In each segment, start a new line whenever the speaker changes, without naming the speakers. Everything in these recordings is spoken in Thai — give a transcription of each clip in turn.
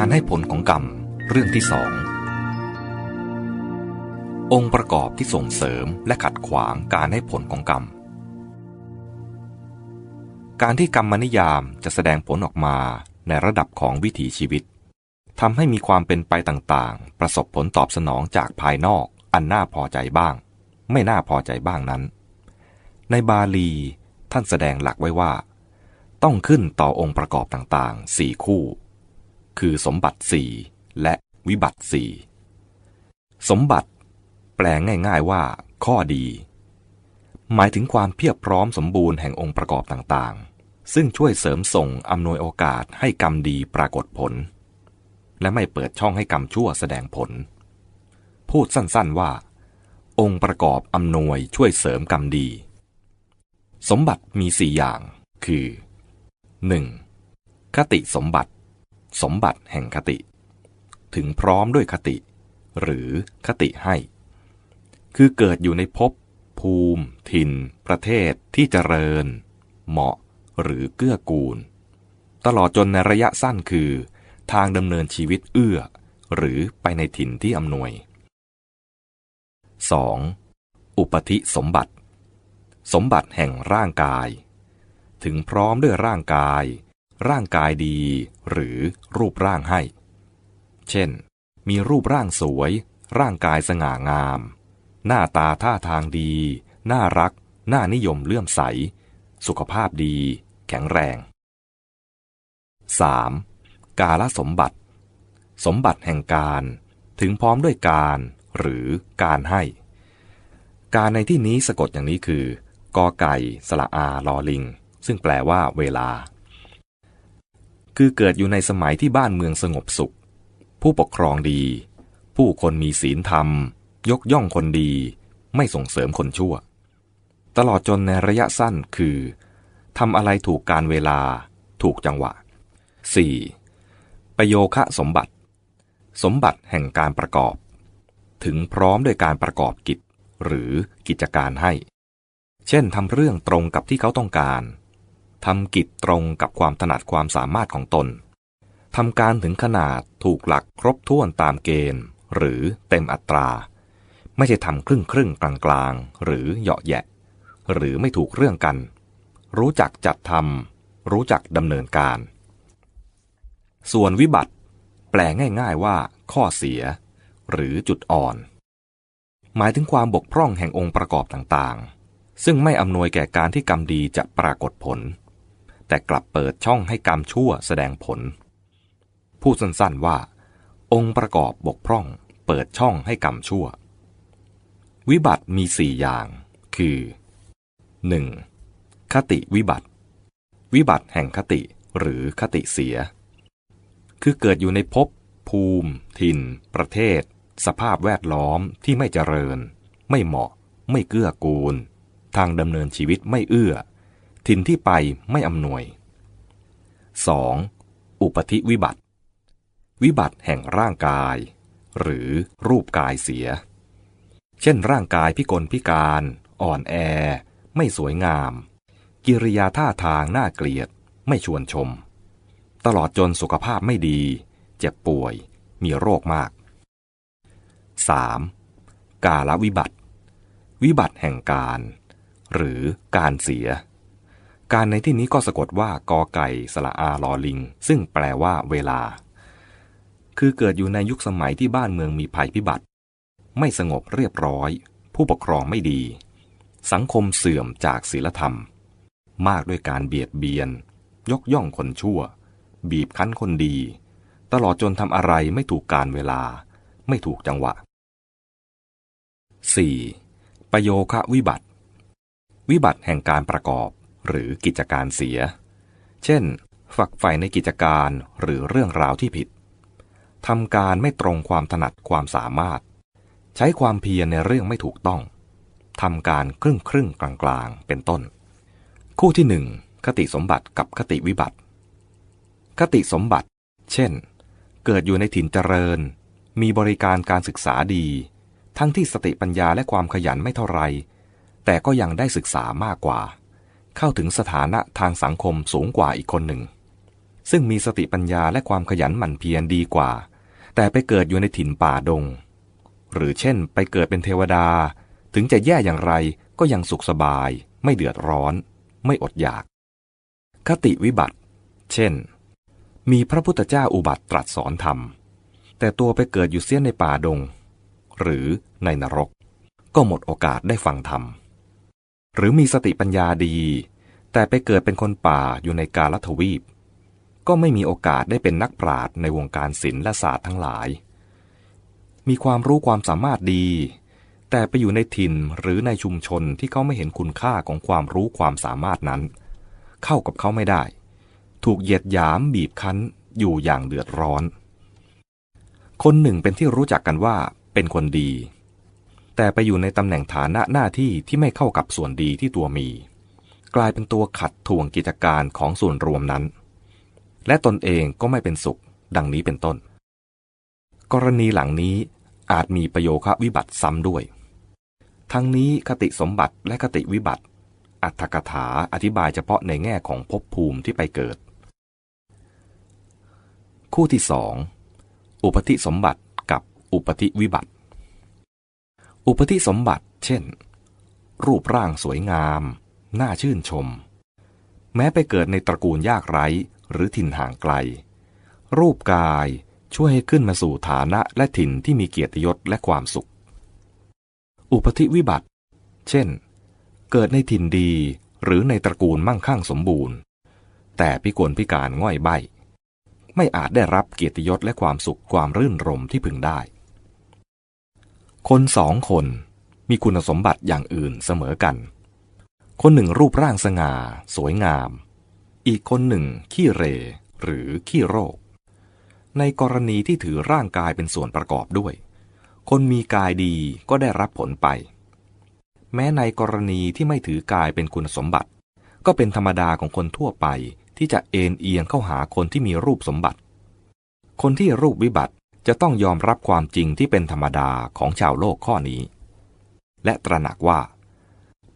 การให้ผลของกรรมเรื่องที่สององค์ประกอบที่ส่งเสริมและขัดขวางการให้ผลของกรรม การที่กรรมนิยามจะแสดงผลออกมาในระดับของวิถีชีวิตทำให้มีความเป็นไปต่างๆ ประสบผลตอบสนองจากภายนอก อันน่าพอใจบ้าง ไม่น่าพอใจบ้างนั้น ในบาลีท่านแสดงหลักไว้ว่า ต้องขึ้นต่อองค์ประกอบต่างๆสี่คู่ คือสมบัติสี่และวิบัติสี่สมบัติ แปลง่ายๆว่า ข้อดี หมายถึงความเพียบพร้อมสมบูรณ์แห่งองค์ประกอบต่างๆ ซึ่งช่วยเสริมส่งอำนวยโอกาสให้กรรมดีปรากฏผล และไม่เปิดช่องให้กรรมชั่วแสดงผล พูดสั้นๆว่า องค์ประกอบอำนวยช่วยเสริมกรรมดี สมบัติมีสี่อย่าง คือ 1. คติสมบัติ สมบัติแห่งคติ ถึงพร้อมด้วยคติ หรือคติให้ คือเกิดอยู่ในภพภูมิ ถิ่น ประเทศที่เจริญ เหมาะหรือเกื้อกูล ตลอดจนในระยะสั้นคือ ทางดำเนินชีวิตเอื้อ หรือไปในถิ่นที่อำนวย 2. อุปธิสมบัติ สมบัติแห่งร่างกาย ถึงพร้อมด้วยร่างกาย ร่างกายดี หรือรูปร่างให้ เช่น มีรูปร่างสวย ร่างกายสง่างาม หน้าตาท่าทางดี น่ารัก น่านิยมเลื่อมใส สุขภาพดี แข็งแรง 3. กาลสมบัติ สมบัติแห่งการถึงพร้อมด้วยการหรือการให้ การในที่นี้สะกดอย่างนี้คือ กอไก่ สละอาลอลิง ซึ่งแปลว่าเวลา คือเกิดอยู่ในสมัยที่บ้านเมืองสงบสุข ผู้ปกครองดี ผู้คนมีศีลธรรม ยกย่องคนดี ไม่ส่งเสริมคนชั่ว ตลอดจนในระยะสั้นคือทำอะไรถูกการเวลา ถูกจังหวะ 4. ประโยคะสมบัติ สมบัติแห่งการประกอบ ถึงพร้อมด้วยการประกอบกิจ หรือกิจการให้ เช่นทำเรื่องตรงกับที่เขาต้องการ ทำกิจตรงกับความถนัดความสามารถของตนทำการถึงขนาดถูกหลักครบถ้วนตามเกณฑ์ หรือเต็มอัตรา ไม่ใช่ทำครึ่งครึ่งกลางกลางหรือเหยาะแยะ หรือไม่ถูกเรื่องกัน รู้จักจัดทำรู้จักดำเนินการ ส่วนวิบัติ แปลง่ายๆว่า ข้อเสีย หรือจุดอ่อน หมายถึงความบกพร่องแห่งองค์ประกอบต่างๆ ซึ่งไม่อำนวยแก่การที่กรรมดีจะปรากฏผล แต่กลับเปิดช่องให้กรรมชั่วแสดงผล พูดสั้นๆว่า องค์ประกอบบกพร่องเปิดช่องให้กรรมชั่ว วิบัติมีสี่อย่าง คือ 1. คติวิบัติ วิบัติแห่งคติหรือคติเสีย คือเกิดอยู่ในภพภูมิ ถิ่น ประเทศ สภาพแวดล้อมที่ไม่เจริญ ไม่เหมาะ ไม่เกื้อกูล ทางดำเนินชีวิตไม่เอื้อ ถิ่นที่ไปไม่อำนวย 2. อุปธิวิบัติ วิบัติแห่งร่างกาย หรือรูปกายเสีย เช่นร่างกายพิกลพิการ อ่อนแอ ไม่สวยงาม กิริยาท่าทางน่าเกลียด ไม่ชวนชม ตลอดจนสุขภาพไม่ดี เจ็บป่วย มีโรคมาก 3. กาลวิบัติ วิบัติแห่งการ หรือการเสีย การในที่นี้ก็สะกดว่ากอไก่สละอาลอลิง ซึ่งแปลว่าเวลา คือเกิดอยู่ในยุคสมัยที่บ้านเมืองมีภัยพิบัติ ไม่สงบเรียบร้อย ผู้ปกครองไม่ดี สังคมเสื่อมจากศีลธรรม มากด้วยการเบียดเบียน ยกย่องคนชั่ว บีบคั้นคนดี ตลอดจนทำอะไรไม่ถูกการเวลา ไม่ถูกจังหวะ 4. ประโยคะวิบัติ วิบัติแห่งการประกอบ หรือกิจการเสีย เช่น ฝักใฝ่ในกิจการหรือเรื่องราวที่ผิดทำการไม่ตรงความถนัดความสามารถ ใช้ความเพียรในเรื่องไม่ถูกต้องทำการครึ่งครึ่งกลางกลางเป็นต้น คู่ที่หนึ่งคติสมบัติกับคติวิบัติ คติสมบัติ เช่น เกิดอยู่ในถิ่นเจริญ มีบริการการศึกษาดี ทั้งที่สติปัญญาและความขยันไม่เท่าไร แต่ก็ยังได้ศึกษามากกว่า เข้าถึงสถานะทางสังคมสูงกว่าอีกคนหนึ่ง ซึ่งมีสติปัญญาและความขยันหมั่นเพียรดีกว่า แต่ไปเกิดอยู่ในถิ่นป่าดง หรือเช่นไปเกิดเป็นเทวดา ถึงจะแย่อย่างไรก็ยังสุขสบาย ไม่เดือดร้อน ไม่อดอยาก คติวิบัติ เช่น มีพระพุทธเจ้าอุบัติตรัสสอนธรรม แต่ตัวไปเกิดอยู่เสี้ยนในป่าดง หรือในนรก ก็หมดโอกาสได้ฟังธรรม หรือมีสติปัญญาดี แต่ไปเกิดเป็นคนป่าอยู่ในกาลทวีป ก็ไม่มีโอกาสได้เป็นนักปราชญ์ในวงการศิลป์และศาสตร์ทั้งหลาย มีความรู้ความสามารถดี แต่ไปอยู่ในถิ่นหรือในชุมชนที่เขาไม่เห็นคุณค่าของความรู้ความสามารถนั้น เข้ากับเขาไม่ได้ ถูกเหยียดหยามบีบคั้นอยู่อย่างเดือดร้อน คนหนึ่งเป็นที่รู้จักกันว่าเป็นคนดี แต่ไปอยู่ในตำแหน่งฐานะหน้าที่ที่ไม่เข้ากับส่วนดีที่ตัวมี กลายเป็นตัวขัดถ่วงกิจการของส่วนรวมนั้น และตนเองก็ไม่เป็นสุข ดังนี้เป็นต้น กรณีหลังนี้อาจมีประโยคะวิบัติซ้ำด้วย ทั้งนี้คติสมบัติและคติวิบัติ อัตถกถาอธิบายเฉพาะในแง่ของภพภูมิที่ไปเกิด คู่ที่สองอุปธิสมบัติกับอุปธิวิบัติ อุปธิสมบัติ เช่น รูปร่างสวยงาม น่าชื่นชม แม้ไปเกิดในตระกูลยากไร้หรือถิ่นห่างไกล รูปกายช่วยให้ขึ้นมาสู่ฐานะและถิ่นที่มีเกียรติยศและความสุข อุปธิวิบัติ เช่น เกิดในถิ่นดีหรือในตระกูลมั่งคั่งสมบูรณ์ แต่พิกลพิการง่อยใบ ไม่อาจได้รับเกียรติยศและความสุขความรื่นรมที่พึงได้ คนสองคนมีคุณสมบัติอย่างอื่นเสมอกัน คนหนึ่งรูปร่างสง่า สวยงาม อีกคนหนึ่งขี้เร หรือขี้โรค ในกรณีที่ถือร่างกายเป็นส่วนประกอบด้วย คนมีกายดีก็ได้รับผลไป แม้ในกรณีที่ไม่ถือกายเป็นคุณสมบัติ ก็เป็นธรรมดาของคนทั่วไปที่จะเอ็นเอียงเข้าหาคนที่มีรูปสมบัติ คนที่รูปวิบัติ จะต้องยอมรับความจริงที่เป็นธรรมดาของชาวโลกข้อนี้ และตระหนักว่า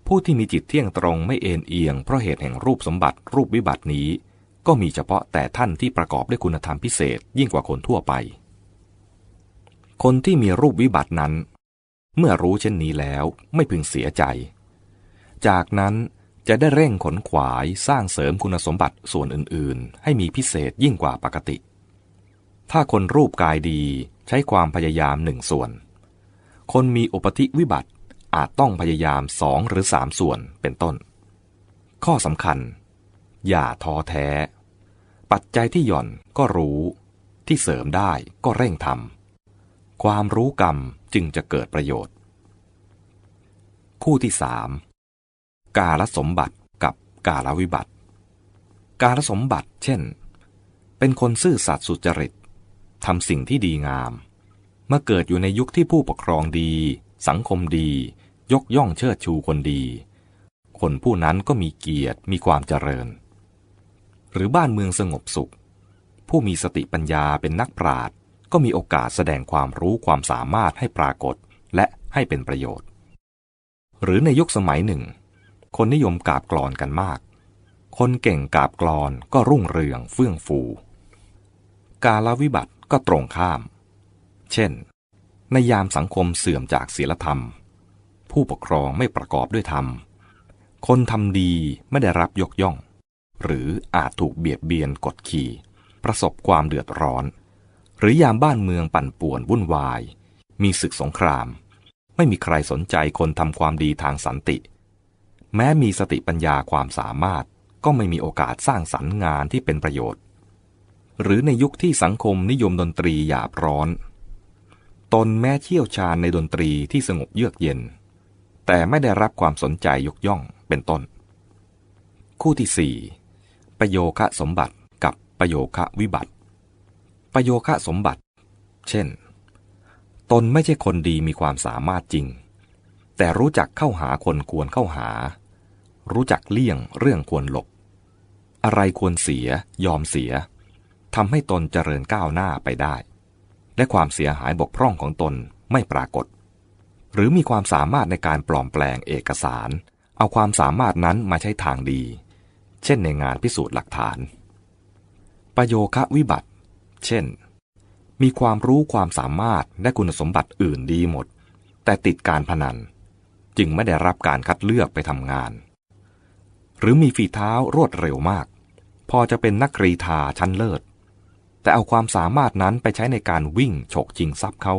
ผู้ที่มีจิตเที่ยงตรงไม่เอ็นเอียงเพราะเหตุแห่งรูปสมบัติรูปวิบัตินี้ ก็มีเฉพาะแต่ท่านที่ประกอบด้วยคุณธรรมพิเศษยิ่งกว่าคนทั่วไป คนที่มีรูปวิบัตินั้น เมื่อรู้เช่นนี้แล้วไม่พึงเสียใจ จากนั้นจะได้เร่งขนขวายสร้างเสริมคุณสมบัติส่วนอื่น ๆ ให้มีพิเศษยิ่งกว่าปกติ ถ้าคนรูปกายดีใช้ความพยายามหนึ่งส่วน คนมีอุปธิวิบัติอาจต้องพยายามสองหรือสามส่วนเป็นต้น ข้อสำคัญ อย่าท้อแท้ ปัจจัยที่หย่อนก็รู้ ที่เสริมได้ก็เร่งทำความรู้กรรมจึงจะเกิดประโยชน์ คู่ที่สามกาลสมบัติกับกาลวิบัติ กาลสมบัติเช่น เป็นคนซื่อสัตย์สุจริต ทำสิ่งที่ดีงามเมื่อเกิดอยู่ในยุคที่ผู้ปกครองดี สังคมดี ยกย่องเชิดชูคนดี คนผู้นั้นก็มีเกียรติมีความเจริญ หรือบ้านเมืองสงบสุข ผู้มีสติปัญญาเป็นนักปราชญ์ก็มีโอกาสแสดงความรู้ความสามารถให้ปรากฏและให้เป็นประโยชน์ หรือในยุคสมัยหนึ่ง คนนิยมกาบกรอนกันมาก คนเก่งกาบกรอนก็รุ่งเรืองเฟื่องฟู กาลวิบัติ ก็ตรงข้าม เช่น ในยามสังคมเสื่อมจากศีลธรรม ผู้ปกครองไม่ประกอบด้วยธรรม คนทำดีไม่ได้รับยกย่อง หรืออาจถูกเบียดเบียนกดขี่ ประสบความเดือดร้อน หรือยามบ้านเมืองปั่นป่วนวุ่นวาย มีศึกสงคราม ไม่มีใครสนใจคนทำความดีทางสันติ แม้มีสติปัญญาความสามารถก็ไม่มีโอกาสสร้างสรรค์งานที่เป็นประโยชน์ หรือในยุคที่สังคมนิยมดนตรีหยาบร้อน ตนแม้เชี่ยวชาญในดนตรีที่สงบเยือกเย็น แต่ไม่ได้รับความสนใจยกย่องเป็นต้น คู่ที่สี่ประโยคะสมบัติกับประโยคะวิบัติ ประโยคะสมบัติ เช่น ตนไม่ใช่คนดีมีความสามารถจริง แต่รู้จักเข้าหาคนควรเข้าหา รู้จักเลี่ยงเรื่องควรหลบ อะไรควรเสียยอมเสีย ทำให้ตนเจริญก้าวหน้าไปได้ และความเสียหายบกพร่องของตนไม่ปรากฏ หรือมีความสามารถในการปลอมแปลงเอกสาร เอาความสามารถนั้นมาใช้ทางดี เช่นในงานพิสูจน์หลักฐาน ประโยคะวิบัติ เช่น มีความรู้ความสามารถและคุณสมบัติอื่นดีหมด แต่ติดการพนัน จึงไม่ได้รับการคัดเลือกไปทำงาน หรือมีฝีเท้ารวดเร็วมาก พอจะเป็นนักกรีธาชั้นเลิศ แต่เอาความสามารถนั้นไปใช้ในการวิ่งฉกชิงทรัพย์เขา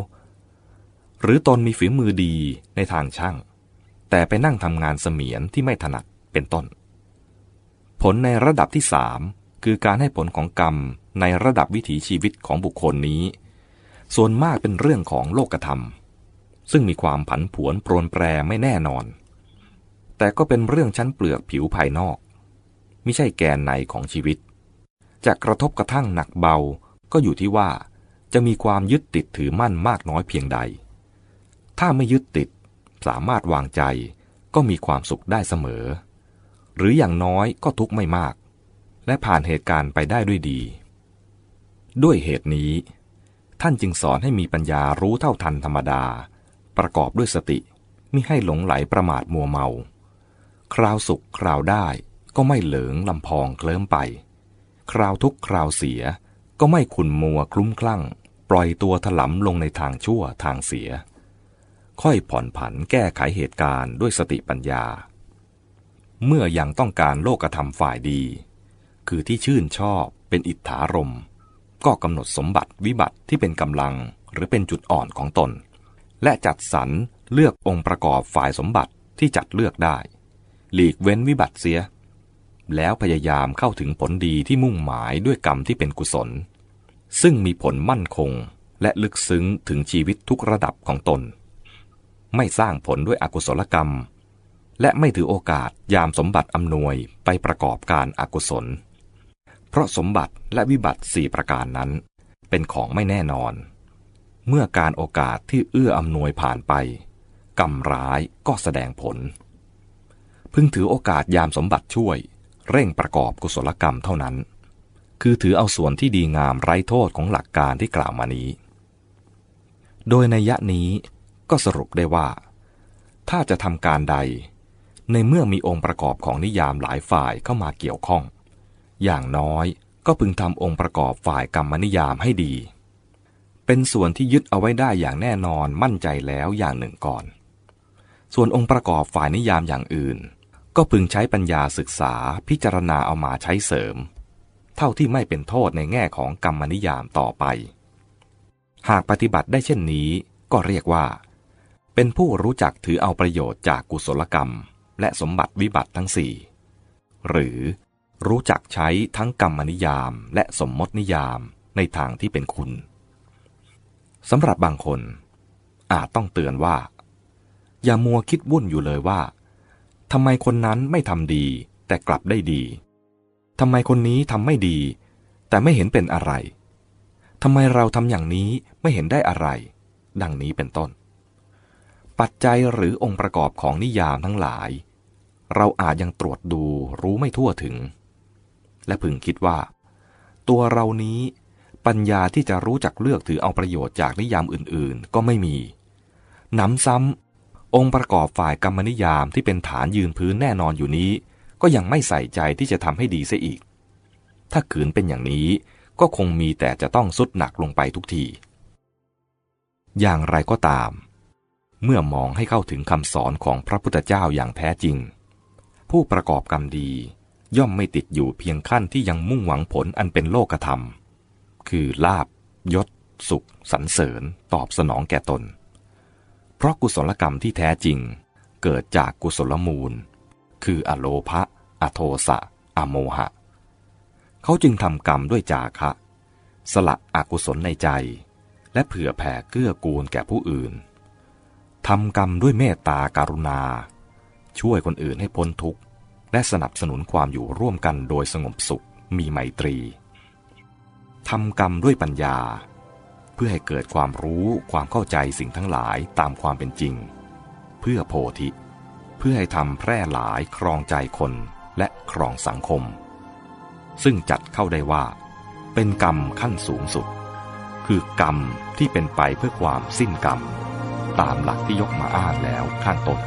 หรือตนมีฝีมือดีในทางช่าง แต่ไปนั่งทำงานเสมียนที่ไม่ถนัดเป็นต้น ผลในระดับที่สามคือการให้ผลของกรรมในระดับวิถีชีวิตของบุคคลนี้ ส่วนมากเป็นเรื่องของโลกธรรม ซึ่งมีความผันผวนโปรนแปรไม่แน่นอน แต่ก็เป็นเรื่องชั้นเปลือกผิวภายนอก ไม่ใช่แกนในของชีวิต จะกระทบกระทั่งหนักเบาก็อยู่ที่ว่า จะมีความยึดติดถือมั่นมากน้อยเพียงใด ถ้าไม่ยึดติดสามารถวางใจก็มีความสุขได้เสมอ หรืออย่างน้อยก็ทุกข์ไม่มาก และผ่านเหตุการณ์ไปได้ด้วยดี ด้วยเหตุนี้ ท่านจึงสอนให้มีปัญญารู้เท่าทันธรรมดา ประกอบด้วยสติมิให้หลงไหลประมาทมัวเมา คราวสุขคราวได้ก็ไม่เหลิงลำพองเคลิ้มไป คราวทุกคราวเสีย ก็ไม่ขุนมัวคลุ้มคลั่ง ปล่อยตัวถลำลงในทางชั่วทางเสีย ค่อยผ่อนผันแก้ไขเหตุการณ์ด้วยสติปัญญา เมื่อยังต้องการโลกธรรมฝ่ายดี คือที่ชื่นชอบเป็นอิทธารม ก็กำหนดสมบัติวิบัติที่เป็นกำลังหรือเป็นจุดอ่อนของตน และจัดสรรเลือกองค์ประกอบฝ่ายสมบัติที่จัดเลือกได้ หลีกเว้นวิบัติเสีย แล้วพยายามเข้าถึงผลดีที่มุ่งหมายด้วยกรรมที่เป็นกุศล ซึ่งมีผลมั่นคงและลึกซึ้งถึงชีวิตทุกระดับของตน ไม่สร้างผลด้วยอกุศลกรรม และไม่ถือโอกาสยามสมบัติอำนวยไปประกอบการอากุศล เพราะสมบัติและวิบัติสี่ประการนั้น เป็นของไม่แน่นอน เมื่อการโอกาสที่เอื้ออำนวยผ่านไป กรรมร้ายก็แสดงผล พึงถือโอกาสยามสมบัติช่วย เร่งประกอบกุศลกรรมเท่านั้น คือถือเอาส่วนที่ดีงามไร้โทษของหลักการที่กล่าวมานี้ โดยในยะนี้ก็สรุปได้ว่า ถ้าจะทำการใด ในเมื่อมีองค์ประกอบของนิยามหลายฝ่ายเข้ามาเกี่ยวข้อง อย่างน้อยก็พึงทำองค์ประกอบฝ่ายกรรมนิยามให้ดี เป็นส่วนที่ยึดเอาไว้ได้อย่างแน่นอนมั่นใจแล้วอย่างหนึ่งก่อน ส่วนองค์ประกอบฝ่ายนิยามอย่างอื่น ก็พึงใช้ปัญญาศึกษาพิจารณาเอามาใช้เสริม เท่าที่ไม่เป็นโทษในแง่ของกรรมนิยามต่อไป หากปฏิบัติได้เช่นนี้ก็เรียกว่า เป็นผู้รู้จักถือเอาประโยชน์จากกุศลกรรม และสมบัติวิบัติทั้งสี่หรือรู้จักใช้ทั้งกรรมนิยามและสมมตินิยามในทางที่เป็นคุณสำหรับบางคน อาจต้องเตือนว่า อย่ามัวคิดวุ่นอยู่เลยว่า ทำไมคนนั้นไม่ทำดี แต่กลับได้ดีทำไมคนนี้ทำไม่ดี แต่ไม่เห็นเป็นอะไรทำไมเราทำอย่างนี้ไม่เห็นได้อะไร ดังนี้เป็นต้น ปัจจัยหรือองค์ประกอบของนิยามทั้งหลาย เราอาจยังตรวจดูรู้ไม่ทั่วถึง และพึงคิดว่า ตัวเรานี้ปัญญาที่จะรู้จักเลือกถือเอาประโยชน์จากนิยามอื่นๆ ก็ไม่มีหนำซ้ำ องค์ประกอบฝ่ายกรรมนิยามที่เป็นฐานยืนพื้นแน่นอนอยู่นี้ ก็ยังไม่ใส่ใจที่จะทำให้ดีเสียอีก ถ้าขืนเป็นอย่างนี้ก็คงมีแต่จะต้องสุดหนักลงไปทุกที อย่างไรก็ตาม เมื่อมองให้เข้าถึงคำสอนของพระพุทธเจ้าอย่างแท้จริง ผู้ประกอบกรรมดีย่อมไม่ติดอยู่เพียงขั้นที่ยังมุ่งหวังผลอันเป็นโลกธรรม คือลาบยศ สุข สรรเสริญ ตอบสนองแก่ตน เพราะกุศลกรรมที่แท้จริง เกิดจากกุศลมูล คืออโลภะอโทสะ อโมหะ เขาจึงทำกรรมด้วยจาคะ สละอกุศลในใจ และเผื่อแผ่เกื้อกูลแก่ผู้อื่นทำกรรมด้วยเมตตาการุณา ช่วยคนอื่นให้พ้นทุกข์ และสนับสนุนความอยู่ร่วมกันโดยสงบสุขมีไมตรีทำกรรมด้วยปัญญา พื่อให้เกิดความรู้ความเข้าใจสิ่งทั้งหลายตามความเป็นจริง เพื่อโพธิ เพื่อให้ทำแพร่หลายครองใจคนและครองสังคม ซึ่งจัดเข้าได้ว่า เป็นกรรมขั้นสูงสุด คือกรรมที่เป็นไปเพื่อความสิ้นกรรม ตามหลักที่ยกมาอ้างแล้วข้างต้น